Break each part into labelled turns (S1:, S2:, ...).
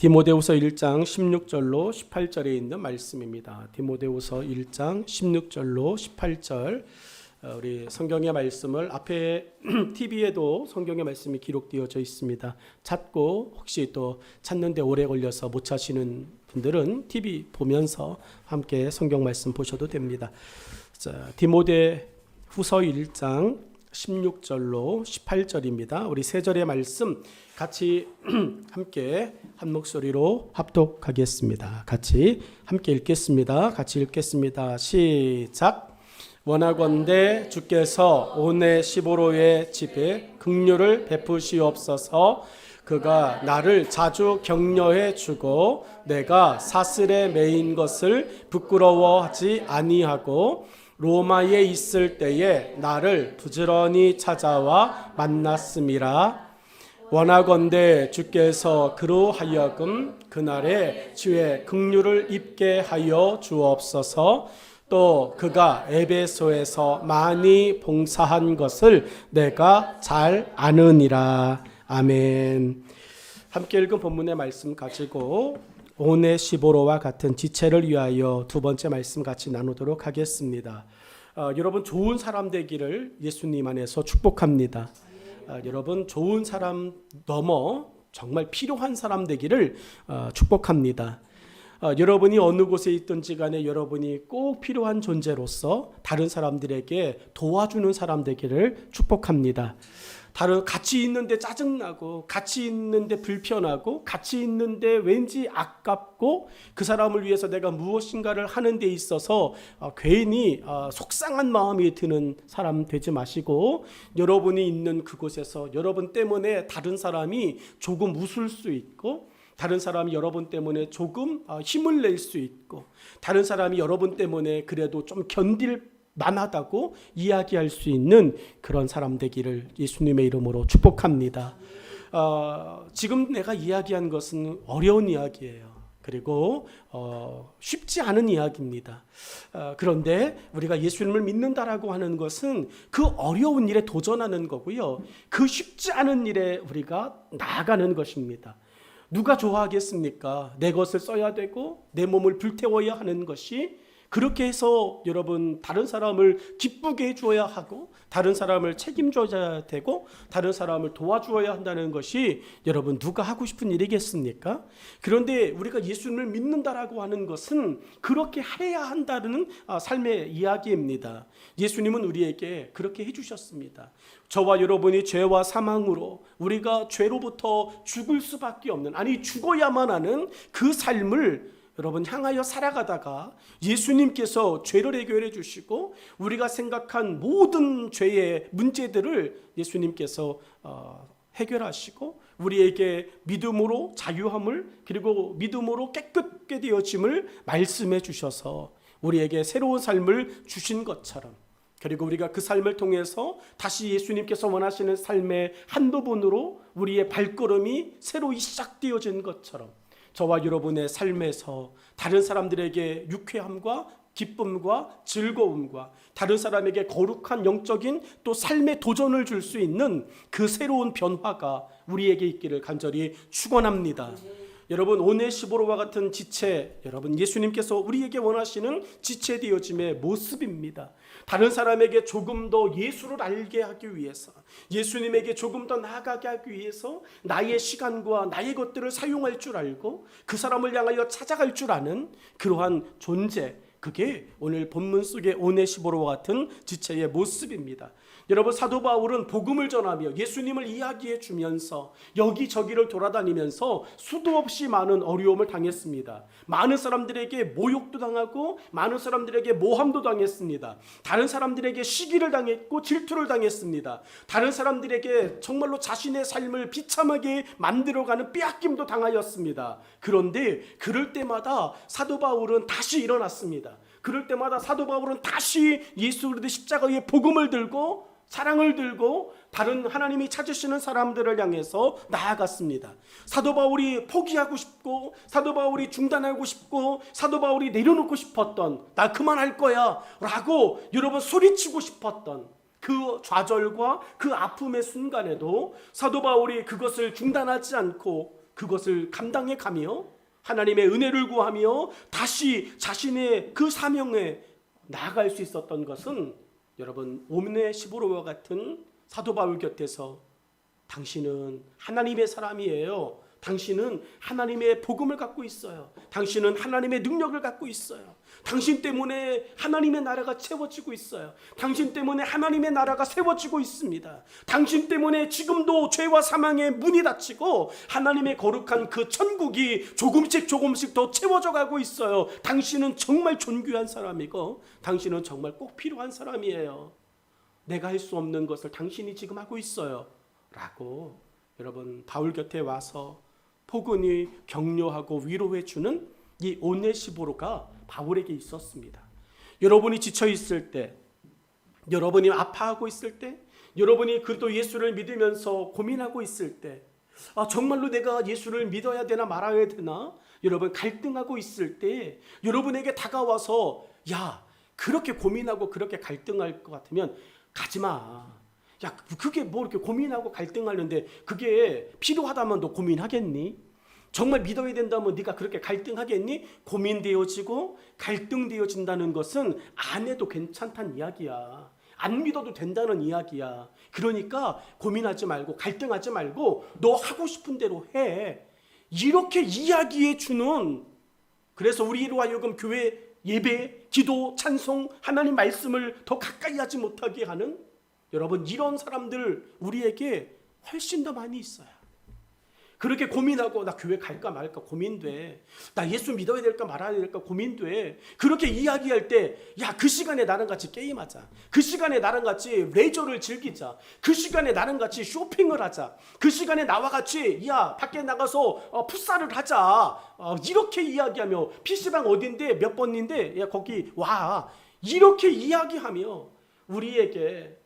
S1: 디모데후서 1장 16절로 18절에 있는 말씀입니다. 디모데후서 1장 16절로 18절 어, 우리 성경의 말씀을 앞에 TV에도 성경의 말씀이 기록되어져 있습니다. 찾고 혹시 또 찾는데 오래 걸려서 못 찾으시는 분들은 TV 보면서 함께 성경 말씀 보셔도 됩니다. 자, 디모데 후서 1장 16절로 18절입니다. 우리 세 절의 말씀 같이 함께 한 목소리로 합독하겠습니다. 같이 함께 읽겠습니다. 같이 읽겠습니다. 시작. 원하건대 주께서 오네 시보로의 집에 긍휼을 베푸시옵소서. 그가 나를 자주 격려해 주고 내가 사슬에 매인 것을 부끄러워하지 아니하고 로마에 있을 때에 나를 부지런히 찾아와 만났음이라 원하건대 주께서 그로 하여금 그날에 주의 긍휼을 입게 하여 주옵소서. 또 그가 에베소에서 많이 봉사한 것을 내가 잘 아느니라. 아멘. 함께 읽은 본문의 말씀 가지고 오네 시보로와 같은 지체를 위하여 두 번째 말씀 같이 나누도록 하겠습니다. 어, 여러분 좋은 사람 되기를 예수님 안에서 축복합니다. 어, 여러분 좋은 사람 넘어 정말 필요한 사람 되기를 어, 축복합니다. 어, 여러분이 어느 곳에 있든지 간에 여러분이 꼭 필요한 존재로서 다른 사람들에게 도와주는 사람 되기를 축복합니다. 다른 같이 있는데 짜증나고 같이 있는데 불편하고 같이 있는데 왠지 아깝고 그 사람을 위해서 내가 무엇인가를 하는 데 있어서 어, 괜히 어, 속상한 마음이 드는 사람 되지 마시고 여러분이 있는 그곳에서 여러분 때문에 다른 사람이 조금 웃을 수 있고 다른 사람이 여러분 때문에 조금 어, 힘을 낼 수 있고 다른 사람이 여러분 때문에 그래도 좀 견딜 만하다고 이야기할 수 있는 그런 사람 되기를 예수님의 이름으로 축복합니다. 어, 지금 내가 이야기한 것은 어려운 이야기예요. 그리고 어, 쉽지 않은 이야기입니다. 어, 그런데 우리가 예수님을 믿는다라고 하는 것은 그 어려운 일에 도전하는 거고요. 그 쉽지 않은 일에 우리가 나아가는 것입니다. 누가 좋아하겠습니까? 내 것을 써야 되고 내 몸을 불태워야 하는 것이 그렇게 해서 여러분 다른 사람을 기쁘게 해줘야 하고 다른 사람을 책임져야 되고 다른 사람을 도와주어야 한다는 것이 여러분 누가 하고 싶은 일이겠습니까? 그런데 우리가 예수님을 믿는다라고 하는 것은 그렇게 해야 한다는 아, 삶의 이야기입니다. 예수님은 우리에게 그렇게 해주셨습니다. 저와 여러분이 죄와 사망으로 우리가 죄로부터 죽을 수밖에 없는 아니 죽어야만 하는 그 삶을 여러분 향하여 살아가다가 예수님께서 죄를 해결해 주시고 우리가 생각한 모든 죄의 문제들을 예수님께서 어, 해결하시고 우리에게 믿음으로 자유함을 그리고 믿음으로 깨끗게 되어짐을 말씀해 주셔서 우리에게 새로운 삶을 주신 것처럼 그리고 우리가 그 삶을 통해서 다시 예수님께서 원하시는 삶의 한 부분으로 우리의 발걸음이 새로 시작되어진 것처럼 저와 여러분의 삶에서 다른 사람들에게 유쾌함과 기쁨과 즐거움과 다른 사람에게 거룩한 영적인 또 삶의 도전을 줄 수 있는 그 새로운 변화가 우리에게 있기를 간절히 축원합니다. 여러분 오네시보로와 같은 지체 여러분 예수님께서 우리에게 원하시는 지체 되어짐의 모습입니다. 다른 사람에게 조금 더 예수를 알게 하기 위해서 예수님에게 조금 더 나아가게 하기 위해서 나의 시간과 나의 것들을 사용할 줄 알고 그 사람을 향하여 찾아갈 줄 아는 그러한 존재 그게 오늘 본문 속의 오네시보로와 같은 지체의 모습입니다. 여러분 사도 바울은 복음을 전하며 예수님을 이야기해 주면서 여기저기를 돌아다니면서 수도 없이 많은 어려움을 당했습니다. 많은 사람들에게 모욕도 당하고 많은 사람들에게 모함도 당했습니다. 다른 사람들에게 시기를 당했고 질투를 당했습니다. 다른 사람들에게 정말로 자신의 삶을 비참하게 만들어가는 빼앗김도 당하였습니다. 그런데 그럴 때마다 사도 바울은 다시 일어났습니다. 그럴 때마다 사도 바울은 다시 예수 그리스도 십자가의 복음을 들고 사랑을 들고 다른 하나님이 찾으시는 사람들을 향해서 나아갔습니다. 사도 바울이 포기하고 싶고 사도 바울이 중단하고 싶고 사도 바울이 내려놓고 싶었던 나 그만할 거야라고 여러분 소리치고 싶었던 그 좌절과 그 아픔의 순간에도 사도 바울이 그것을 중단하지 않고 그것을 감당해 가며 하나님의 은혜를 구하며 다시 자신의 그 사명에 나아갈 수 있었던 것은 여러분 오문의 시보로와 같은 사도 바울 곁에서 당신은 하나님의 사람이에요. 당신은 하나님의 복음을 갖고 있어요. 당신은 하나님의 능력을 갖고 있어요. 당신 때문에 하나님의 나라가 채워지고 있어요. 당신 때문에 하나님의 나라가 세워지고 있습니다. 당신 때문에 지금도 죄와 사망의 문이 닫히고 하나님의 거룩한 그 천국이 조금씩 조금씩 더 채워져 가고 있어요. 당신은 정말 존귀한 사람이고 당신은 정말 꼭 필요한 사람이에요. 내가 할 수 없는 것을 당신이 지금 하고 있어요. 라고 여러분 바울 곁에 와서 포근히 격려하고 위로해 주는 이 오네시보로가 바울에게 있었습니다. 여러분이 지쳐 있을 때, 여러분이 아파하고 있을 때, 여러분이 그도 예수를 믿으면서 고민하고 있을 때, 아 정말로 내가 예수를 믿어야 되나 말아야 되나? 여러분 갈등하고 있을 때, 여러분에게 다가와서 야 그렇게 고민하고 그렇게 갈등할 것 같으면 가지 마. 야, 그게 뭐 이렇게 고민하고 갈등하는데 그게 필요하다면 너 고민하겠니? 정말 믿어야 된다면 네가 그렇게 갈등하겠니? 고민되어지고 갈등되어진다는 것은 안 해도 괜찮다는 이야기야. 안 믿어도 된다는 이야기야. 그러니까 고민하지 말고 갈등하지 말고 너 하고 싶은 대로 해. 이렇게 이야기해 주는 그래서 우리로 하여금 교회 예배, 기도, 찬송, 하나님 말씀을 더 가까이 하지 못하게 하는 여러분 이런 사람들 우리에게 훨씬 더 많이 있어요. 그렇게 고민하고 나 교회 갈까 말까 고민돼. 나 예수 믿어야 될까 말아야 될까 고민돼. 그렇게 이야기할 때 야 그 시간에 나랑 같이 게임하자. 그 시간에 나랑 같이 레저를 즐기자. 그 시간에 나랑 같이 쇼핑을 하자. 그 시간에 나와 같이 야 밖에 나가서 어, 풋살을 하자. 어, 이렇게 이야기하며 PC방 어딘데 몇 번인데 야 거기 와. 이렇게 이야기하며 우리에게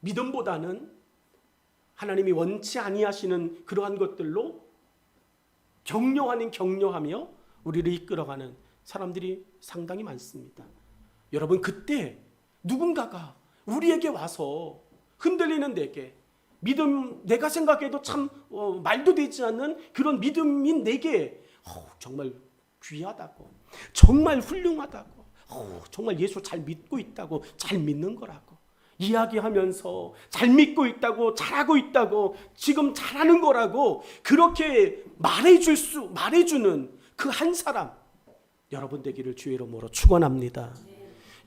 S1: 믿음보다는 하나님이 원치 아니하시는 그러한 것들로 격려 아닌 격려하며 우리를 이끌어가는 사람들이 상당히 많습니다. 여러분 그때 누군가가 우리에게 와서 흔들리는 내게 믿음 내가 생각해도 참 어, 말도 되지 않는 그런 믿음인 내게 어, 정말 귀하다고 정말 훌륭하다고 어, 정말 예수 잘 믿고 있다고 잘 믿는 거라고 이야기하면서 잘 믿고 있다고 잘하고 있다고 지금 잘하는 거라고 그렇게 말해줄 수 말해주는 그 한 사람 여러분 되기를 주의 이름으로 축원합니다.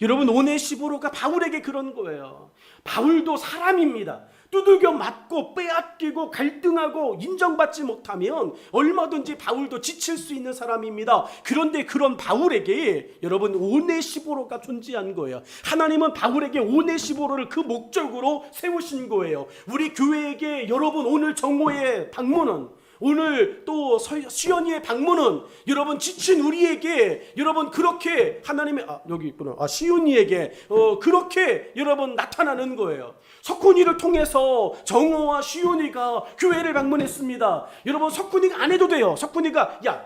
S1: 여러분 오네시보로가 바울에게 그런 거예요. 바울도 사람입니다. 두들겨 맞고 빼앗기고 갈등하고 인정받지 못하면 얼마든지 바울도 지칠 수 있는 사람입니다. 그런데 그런 바울에게 여러분 오네시보로가 존재한 거예요. 하나님은 바울에게 오네시보로를 그 목적으로 세우신 거예요. 우리 교회에게 여러분 오늘 정오의 방문은 오늘 또 서- 수연이의 방문은 여러분 지친 우리에게 여러분 그렇게 하나님의 아 여기 있구나 아 시윤이에게 어 그렇게 여러분 나타나는 거예요. 석훈이를 통해서 정호와 시윤이가 교회를 방문했습니다. 여러분 석훈이가 안 해도 돼요. 석훈이가 야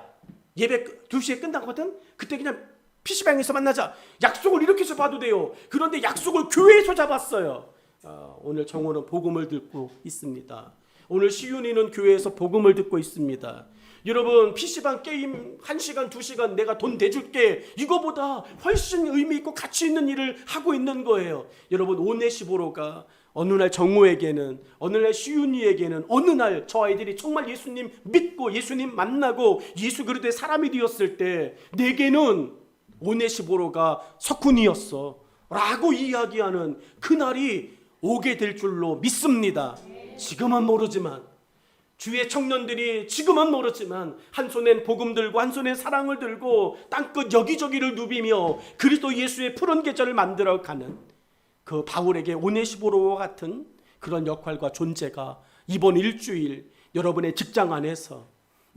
S1: 예배 2시에 끝나거든. 그때 그냥 PC방에서 만나자. 약속을 이렇게 해서 봐도 돼요. 그런데 약속을 교회에서 잡았어요. 아, 오늘 정호는 복음을 듣고 있습니다. 오늘 시윤이는 교회에서 복음을 듣고 있습니다. 여러분 PC방 게임 1시간 2시간 내가 돈 대줄게 이거보다 훨씬 의미 있고 가치 있는 일을 하고 있는 거예요. 여러분 오네시보로가 어느 날 정호에게는 어느 날 시윤이에게는 어느 날 저 아이들이 정말 예수님 믿고 예수님 만나고 예수 그리스도의 사람이 되었을 때 내게는 오네시보로가 석훈이었어 라고 이야기하는 그날이 오게 될 줄로 믿습니다. 지금은 모르지만 주의 청년들이 지금은 모르지만 한 손엔 복음 들고 한 손엔 사랑을 들고 땅끝 여기저기를 누비며 그리스도 예수의 푸른 계절을 만들어 가는 그 바울에게 오네시보로와 같은 그런 역할과 존재가 이번 일주일 여러분의 직장 안에서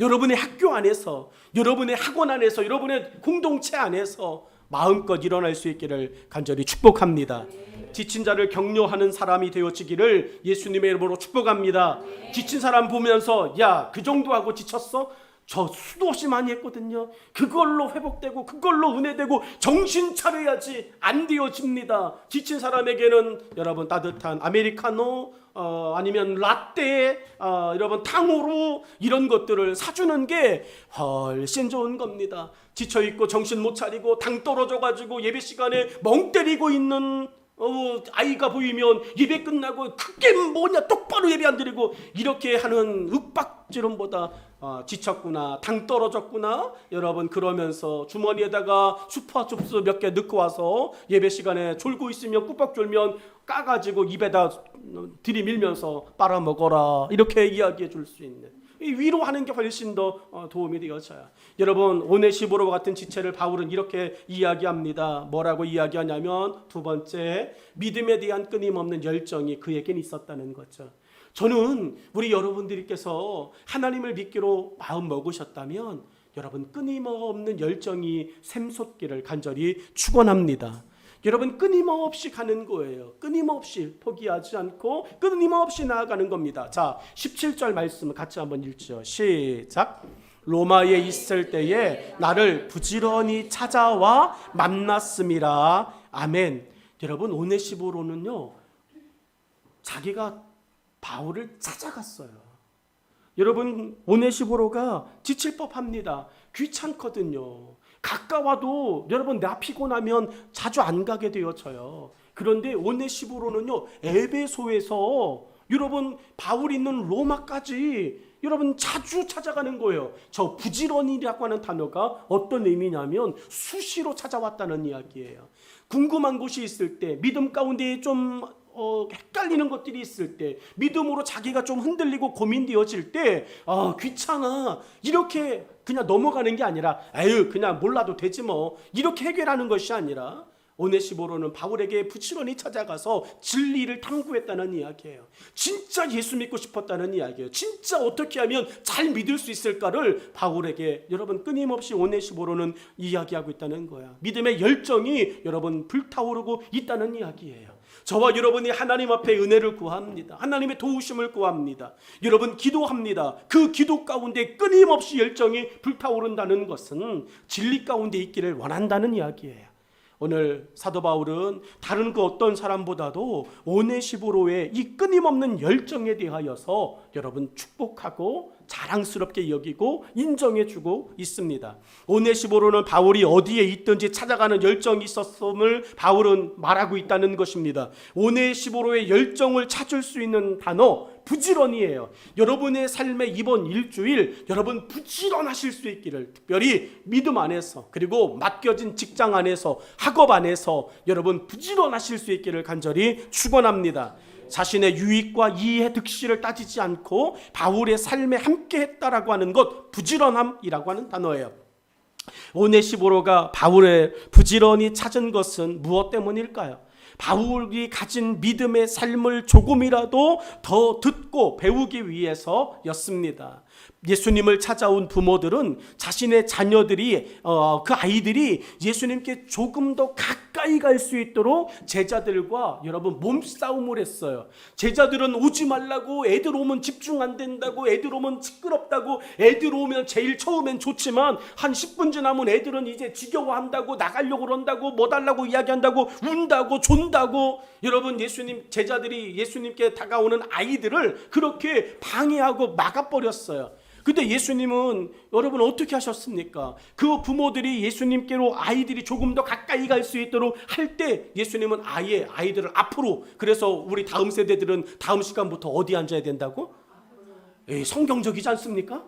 S1: 여러분의 학교 안에서 여러분의 학원 안에서 여러분의 공동체 안에서 마음껏 일어날 수 있기를 간절히 축복합니다. 지친 자를 격려하는 사람이 되어지기를 예수님의 이름으로 축복합니다. 지친 사람 보면서 야 그 정도 하고 지쳤어? 저 수도 없이 많이 했거든요. 그걸로 회복되고 그걸로 은혜되고 정신 차려야지 안 되어집니다. 지친 사람에게는 여러분 따뜻한 아메리카노 어, 아니면 라떼 어, 여러분 탕후루 이런 것들을 사주는 게 훨씬 좋은 겁니다. 지쳐 있고 정신 못 차리고 당 떨어져 가지고 예배 시간에 멍 때리고 있는 어, 아이가 보이면 예배 끝나고 그게 뭐냐 똑바로 예배 안 드리고 이렇게 하는 윽박지름보다 아, 지쳤구나 당 떨어졌구나. 여러분 그러면서 주머니에다가 슈퍼 춥스 몇 개 넣고 와서 예배 시간에 졸고 있으면 꾸벅 졸면 까가지고 입에다 들이밀면서 빨아먹어라. 이렇게 이야기해 줄 수 있는 이 위로하는 게 훨씬 더 어, 도움이 되어져요. 여러분 오네시보로 같은 지체를 바울은 이렇게 이야기합니다. 뭐라고 이야기하냐면 두 번째 믿음에 대한 끊임없는 열정이 그에겐 있었다는 거죠. 저는 우리 여러분들께서 하나님을 믿기로 마음 먹으셨다면 여러분 끊임없는 열정이 샘솟기를 간절히 축원합니다. 여러분 끊임없이 가는 거예요. 끊임없이 포기하지 않고 끊임없이 나아가는 겁니다. 자, 17절 말씀 같이 한번 읽죠. 시작. 로마에 있을 때에 나를 부지런히 찾아와 만났음이라. 아멘. 여러분 오네시보로는요. 자기가 바울을 찾아갔어요. 여러분 오네시보로가 지칠 법합니다. 귀찮거든요. 가까워도 여러분 나 피곤하면 자주 안 가게 되어져요. 그런데 오네시보로는요 에베소에서 여러분 바울 있는 로마까지 여러분 자주 찾아가는 거예요. 저 부지런이라고 하는 단어가 어떤 의미냐면 수시로 찾아왔다는 이야기예요. 궁금한 곳이 있을 때 믿음 가운데 좀 어, 헷갈리는 것들이 있을 때 믿음으로 자기가 좀 흔들리고 고민되어질 때 아, 귀찮아 이렇게 그냥 넘어가는 게 아니라 에휴 그냥 몰라도 되지 뭐 이렇게 해결하는 것이 아니라 오네시보로는 바울에게 부지런히 찾아가서 진리를 탐구했다는 이야기예요. 진짜 예수 믿고 싶었다는 이야기예요. 진짜 어떻게 하면 잘 믿을 수 있을까를 바울에게 여러분 끊임없이 오네시보로는 이야기하고 있다는 거야. 믿음의 열정이 여러분 불타오르고 있다는 이야기예요. 저와 여러분이 하나님 앞에 은혜를 구합니다. 하나님의 도우심을 구합니다. 여러분 기도합니다. 그 기도 가운데 끊임없이 열정이 불타오른다는 것은 진리 가운데 있기를 원한다는 이야기예요. 오늘 사도 바울은 다른 그 어떤 사람보다도 오네시보로의 이 끊임없는 열정에 대하여서 여러분 축복하고 자랑스럽게 여기고 인정해주고 있습니다. 오네시보로는 바울이 어디에 있든지 찾아가는 열정이 있었음을 바울은 말하고 있다는 것입니다. 오네시보로의 열정을 찾을 수 있는 단어 부지런이에요. 여러분의 삶의 이번 일주일 여러분 부지런하실 수 있기를 특별히 믿음 안에서 그리고 맡겨진 직장 안에서 학업 안에서 여러분 부지런하실 수 있기를 간절히 축원합니다. 자신의 유익과 이해 득실을 따지지 않고 바울의 삶에 함께했다라고 하는 것 부지런함이라고 하는 단어예요. 오네시보로가 바울의 부지런히 찾은 것은 무엇 때문일까요? 바울이 가진 믿음의 삶을 조금이라도 더 듣고 배우기 위해서였습니다. 예수님을 찾아온 부모들은 자신의 자녀들이 어, 그 아이들이 예수님께 조금 더 가까이 갈 수 있도록 제자들과 여러분 몸싸움을 했어요. 제자들은 오지 말라고 애들 오면 집중 안 된다고 애들 오면 시끄럽다고 애들 오면 제일 처음엔 좋지만 한 10분 지나면 애들은 이제 지겨워한다고 나가려고 그런다고 뭐 달라고 이야기한다고 운다고 존다고 여러분 예수님 제자들이 예수님께 다가오는 아이들을 그렇게 방해하고 막아버렸어요. 근데 예수님은 여러분 어떻게 하셨습니까? 그 부모들이 예수님께로 아이들이 조금 더 가까이 갈 수 있도록 할 때 예수님은 아예 아이들을 앞으로 그래서 우리 다음 세대들은 다음 시간부터 어디 앉아야 된다고? 에이, 성경적이지 않습니까?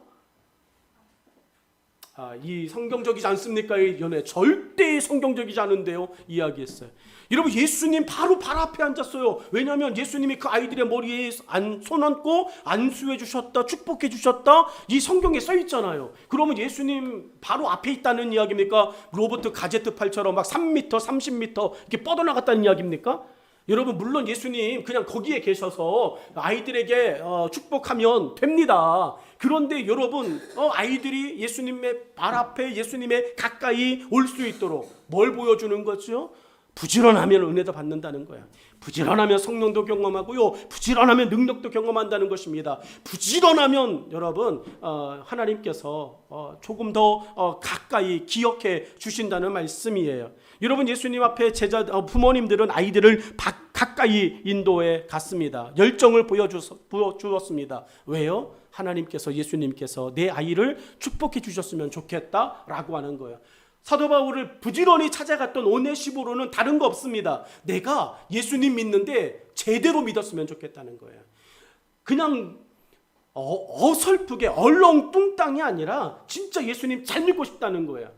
S1: 아, 이 성경적이지 않습니까? 이 연애 절대 성경적이지 않은데요. 이야기했어요. 여러분 예수님 바로 발 앞에 앉았어요. 왜냐하면 예수님이 그 아이들의 머리에 안, 손 얹고 안수해 주셨다, 축복해 주셨다. 이 성경에 써 있잖아요. 그러면 예수님 바로 앞에 있다는 이야기입니까? 로버트 가제트 팔처럼 막 3m, 30m 이렇게 뻗어나갔다는 이야기입니까? 여러분 물론 예수님 그냥 거기에 계셔서 아이들에게 어, 축복하면 됩니다. 그런데 여러분 어, 아이들이 예수님의 발 앞에 예수님의 가까이 올 수 있도록 뭘 보여주는 거죠? 부지런하면 은혜도 받는다는 거야. 부지런하면 성령도 경험하고요. 부지런하면 능력도 경험한다는 것입니다. 부지런하면 여러분 어, 하나님께서 어, 조금 더 어, 가까이 기억해 주신다는 말씀이에요. 여러분 예수님 앞에 제자 어, 부모님들은 아이들을 바, 가까이 인도해 갔습니다. 열정을 보여주었습니다. 왜요? 하나님께서 예수님께서 내 아이를 축복해 주셨으면 좋겠다라고 하는 거예요. 사도 바울을 부지런히 찾아갔던 오네시보로는 다른 거 없습니다. 내가 예수님 믿는데 제대로 믿었으면 좋겠다는 거예요. 그냥 어, 어설프게 얼렁뚱땅이 아니라 진짜 예수님 잘 믿고 싶다는 거예요.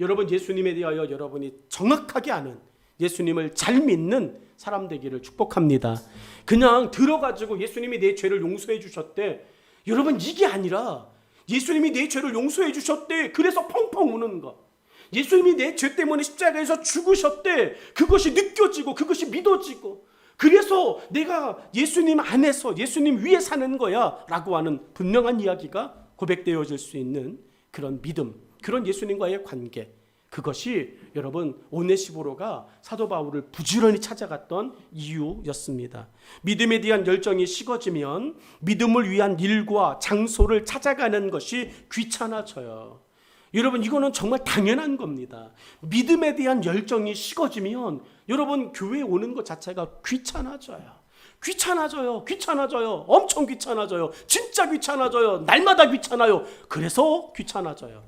S1: 여러분 예수님에 대하여 여러분이 정확하게 아는 예수님을 잘 믿는 사람 되기를 축복합니다. 그냥 들어가지고 예수님이 내 죄를 용서해 주셨대. 여러분 이게 아니라 예수님이 내 죄를 용서해 주셨대. 그래서 펑펑 우는 거. 예수님이 내 죄 때문에 십자가에서 죽으셨대. 그것이 느껴지고 그것이 믿어지고 그래서 내가 예수님 안에서 예수님 위에 사는 거야 라고 하는 분명한 이야기가 고백되어질 수 있는 그런 믿음, 그런 예수님과의 관계 그것이 여러분 오네시보로가 사도 바울을 부지런히 찾아갔던 이유였습니다. 믿음에 대한 열정이 식어지면 믿음을 위한 일과 장소를 찾아가는 것이 귀찮아져요. 여러분 이거는 정말 당연한 겁니다. 믿음에 대한 열정이 식어지면 여러분 교회 오는 것 자체가 귀찮아져요. 귀찮아져요. 귀찮아져요. 엄청 귀찮아져요. 진짜 귀찮아져요. 날마다 귀찮아요. 그래서 귀찮아져요.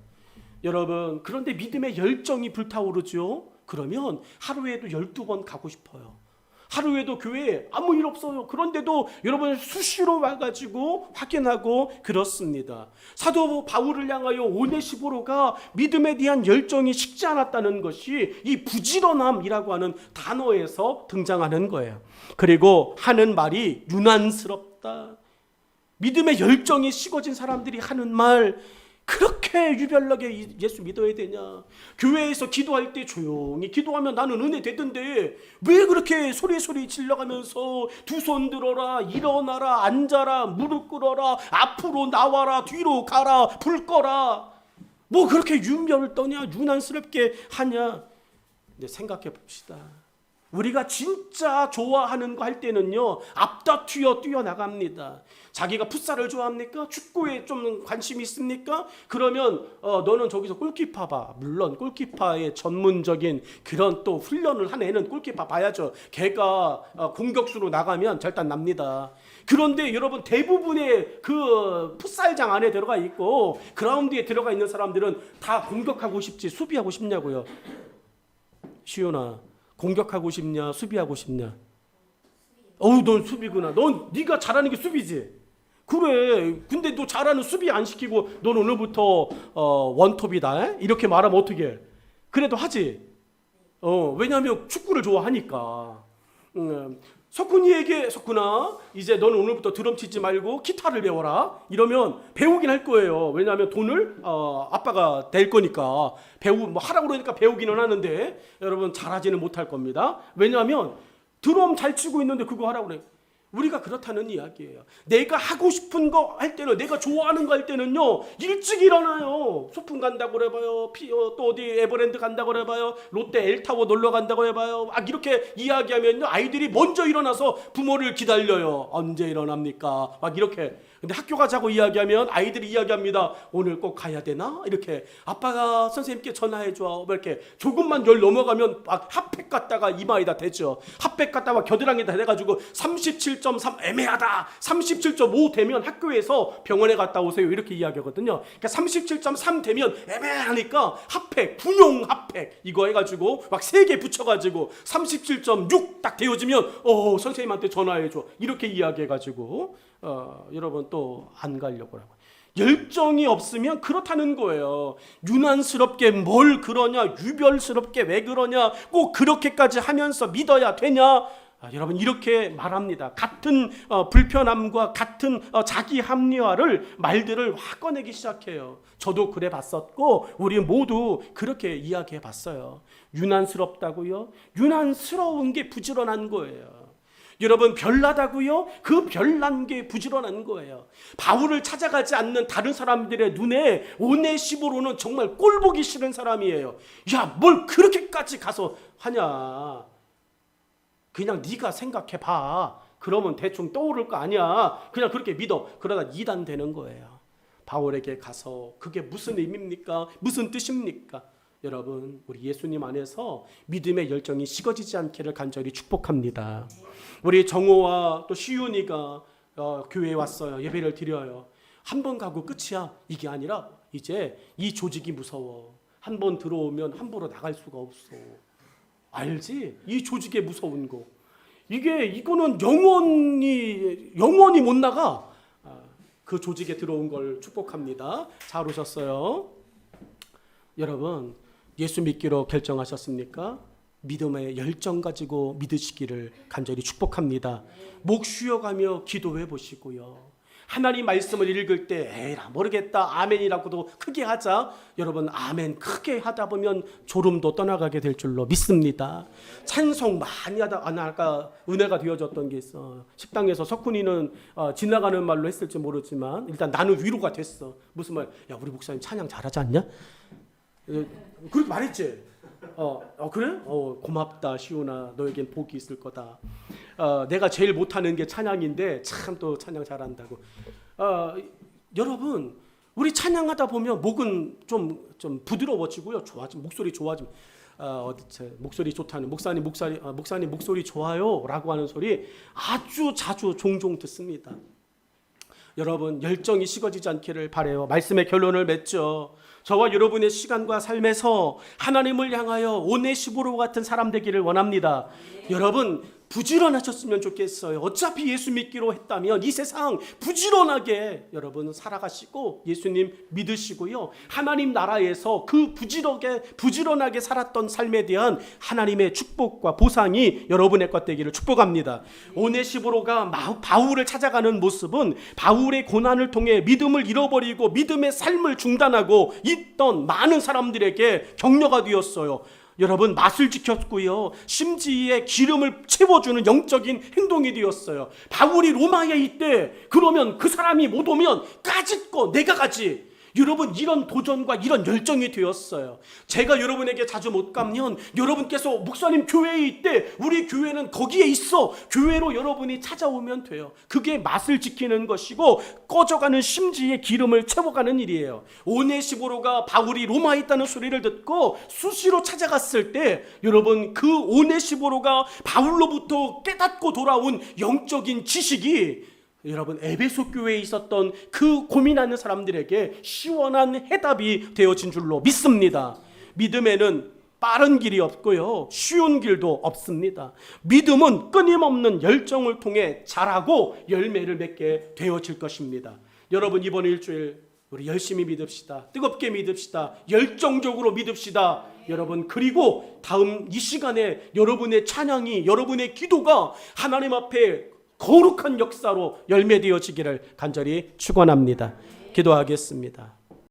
S1: 여러분 그런데 믿음의 열정이 불타오르죠. 그러면 하루에도 12번 가고 싶어요. 하루에도 교회에 아무 일 없어요. 그런데도 여러분 수시로 와가지고 확인하고 그렇습니다. 사도 바울을 향하여 오네시보로가 믿음에 대한 열정이 식지 않았다는 것이 이 부지런함이라고 하는 단어에서 등장하는 거예요. 그리고 하는 말이 유난스럽다. 믿음의 열정이 식어진 사람들이 하는 말 그렇게 유별나게 예수 믿어야 되냐? 교회에서 기도할 때 조용히 기도하면 나는 은혜 되던데 왜 그렇게 소리소리 질러가면서 두 손 들어라 일어나라 앉아라 무릎 꿇어라 앞으로 나와라 뒤로 가라 불 꺼라 뭐 그렇게 유별 떠냐 유난스럽게 하냐? 근데 생각해 봅시다. 우리가 진짜 좋아하는 거 할 때는요 앞다 튀어 뛰어 나갑니다. 자기가 풋살을 좋아합니까? 축구에 좀 관심이 있습니까? 그러면 어, 너는 저기서 골키퍼 봐. 물론 골키퍼의 전문적인 그런 또 훈련을 한 애는 골키퍼 봐야죠. 걔가 어, 공격수로 나가면 절단 납니다. 그런데 여러분 대부분의 그 풋살장 안에 들어가 있고 그라운드에 들어가 있는 사람들은 다 공격하고 싶지 수비하고 싶냐고요. 시온아 공격하고 싶냐 수비하고 싶냐? 어우 넌 수비구나. 넌 네가 잘하는 게 수비지. 그래. 근데 너 잘하는 수비 안 시키고 넌 오늘부터 어, 원톱이다. 에? 이렇게 말하면 어떻게? 해? 그래도 하지. 어 왜냐하면 축구를 좋아하니까. 음, 석훈이에게 석훈아 이제 너는 오늘부터 드럼 치지 말고 기타를 배워라. 이러면 배우긴 할 거예요. 왜냐하면 돈을 어, 아빠가 될 거니까. 배우 뭐 하라고 그러니까 배우기는 하는데 여러분 잘하지는 못할 겁니다. 왜냐하면 드럼 잘 치고 있는데 그거 하라고 그래 우리가 그렇다는 이야기예요. 내가 하고 싶은 거 할 때는 내가 좋아하는 거 할 때는요 일찍 일어나요. 소풍 간다고 그래봐요. 피, 어, 또 어디 에버랜드 간다고 그래봐요. 롯데 엘타워 놀러 간다고 해봐요. 막 이렇게 이야기하면요 아이들이 먼저 일어나서 부모를 기다려요. 언제 일어납니까? 막 이렇게 근데 학교 가자고 이야기하면 아이들이 이야기합니다. 오늘 꼭 가야 되나? 이렇게 아빠가 선생님께 전화해 줘. 뭐 이렇게 조금만 열 넘어가면 막 핫팩 갔다가 이마에다 대죠. 핫팩 갔다가 겨드랑이에다 대가지고 37.3 애매하다. 37.5 되면 학교에서 병원에 갔다 오세요. 이렇게 이야기하거든요. 그러니까 37.3 되면 애매하니까 핫팩, 분용 핫팩 이거 해가지고 막 세 개 붙여가지고 37.6 딱 되어지면 어 선생님한테 전화해 줘. 이렇게 이야기해가지고 어, 여러분 또 안 가려고 하고 열정이 없으면 그렇다는 거예요. 유난스럽게 뭘 그러냐, 유별스럽게 왜 그러냐, 꼭 그렇게까지 하면서 믿어야 되냐. 아, 여러분 이렇게 말합니다. 같은 어, 불편함과 같은 어, 자기 합리화를 말들을 확 꺼내기 시작해요. 저도 그래 봤었고 우리 모두 그렇게 이야기해 봤어요. 유난스럽다고요? 유난스러운 게 부지런한 거예요. 여러분 별나다고요? 그 별난 게 부지런한 거예요. 바울을 찾아가지 않는 다른 사람들의 눈에 오네시보로는 정말 꼴 보기 싫은 사람이에요. 야, 뭘 그렇게까지 가서 하냐? 그냥 네가 생각해 봐. 그러면 대충 떠오를 거 아니야. 그냥 그렇게 믿어. 그러다 이단 되는 거예요. 바울에게 가서 그게 무슨 의미입니까? 무슨 뜻입니까? 여러분, 우리 예수님 안에서 믿음의 열정이 식어지지 않기를 간절히 축복합니다. 우리 정호와 또 시윤이가 어, 교회에 왔어요. 예배를 드려요. 한 번 가고 끝이야. 이게 아니라 이제 이 조직이 무서워. 한 번 들어오면 함부로 나갈 수가 없어. 알지? 이 조직의 무서운 거. 이게 이거는 영원히 영원히 못 나가. 아, 그 조직에 들어온 걸 축복합니다. 잘 오셨어요. 여러분 예수 믿기로 결정하셨습니까? 믿음의 열정 가지고 믿으시기를 간절히 축복합니다. 목 쉬어가며 기도해 보시고요. 하나님 말씀을 읽을 때 에라 모르겠다 아멘이라고도 크게 하자 여러분 아멘 크게 하다 보면 졸음도 떠나가게 될 줄로 믿습니다 찬송 많이 하다 아, 나 아까 은혜가 되어졌던 게 있어 식당에서 석훈이는 어, 지나가는 말로 했을지 모르지만 일단 나는 위로가 됐어 무슨 말야 우리 목사님 찬양 잘하지 않냐 어, 그렇게 말했지 어, 어 그래? 어 고맙다 시훈아 너에겐 복이 있을 거다. 어, 내가 제일 못하는 게 찬양인데 참 또 찬양 잘한다고. 어, 여러분 우리 찬양하다 보면 목은 좀 좀 부드러워지고요 좋아지 목소리 좋아지. 어, 목소리 좋다는 목사님 목소리 어, 목사님 목소리 좋아요라고 하는 소리 아주 자주 종종 듣습니다. 여러분 열정이 식어지지 않기를 바래요. 말씀의 결론을 맺죠. 저와 여러분의 시간과 삶에서 하나님을 향하여 오네시보로 같은 사람 되기를 원합니다. 여러분 부지런하셨으면 좋겠어요. 어차피 예수 믿기로 했다면 이 세상 부지런하게 여러분 살아가시고 예수님 믿으시고요. 하나님 나라에서 그 부지런하게 부지런하게 살았던 삶에 대한 하나님의 축복과 보상이 여러분의 것 되기를 축복합니다. 오네시보로가 바울을 찾아가는 모습은 바울의 고난을 통해 믿음을 잃어버리고 믿음의 삶을 중단하고 있던 많은 사람들에게 격려가 되었어요. 여러분 맛을 지켰고요. 심지에 기름을 채워주는 영적인 행동이 되었어요. 바울이 로마에 있대. 그러면 그 사람이 못 오면 까짓거 내가 가지. 여러분 이런 도전과 이런 열정이 되었어요. 제가 여러분에게 자주 못 가면 여러분께서 목사님 교회에 있대. 우리 교회는 거기에 있어. 교회로 여러분이 찾아오면 돼요. 그게 맛을 지키는 것이고 꺼져가는 심지에 기름을 채워가는 일이에요. 오네시보로가 바울이 로마에 있다는 소리를 듣고 수시로 찾아갔을 때 여러분 그 오네시보로가 바울로부터 깨닫고 돌아온 영적인 지식이 여러분 에베소 교회에 있었던 그 고민하는 사람들에게 시원한 해답이 되어진 줄로 믿습니다. 믿음에는 빠른 길이 없고요. 쉬운 길도 없습니다. 믿음은 끊임없는 열정을 통해 자라고 열매를 맺게 되어질 것입니다. 여러분 이번 일주일 우리 열심히 믿읍시다. 뜨겁게 믿읍시다. 열정적으로 믿읍시다. 여러분 그리고 다음 이 시간에 여러분의 찬양이 여러분의 기도가 하나님 앞에 거룩한 역사로 열매되어지기를 간절히 축원합니다. 기도하겠습니다.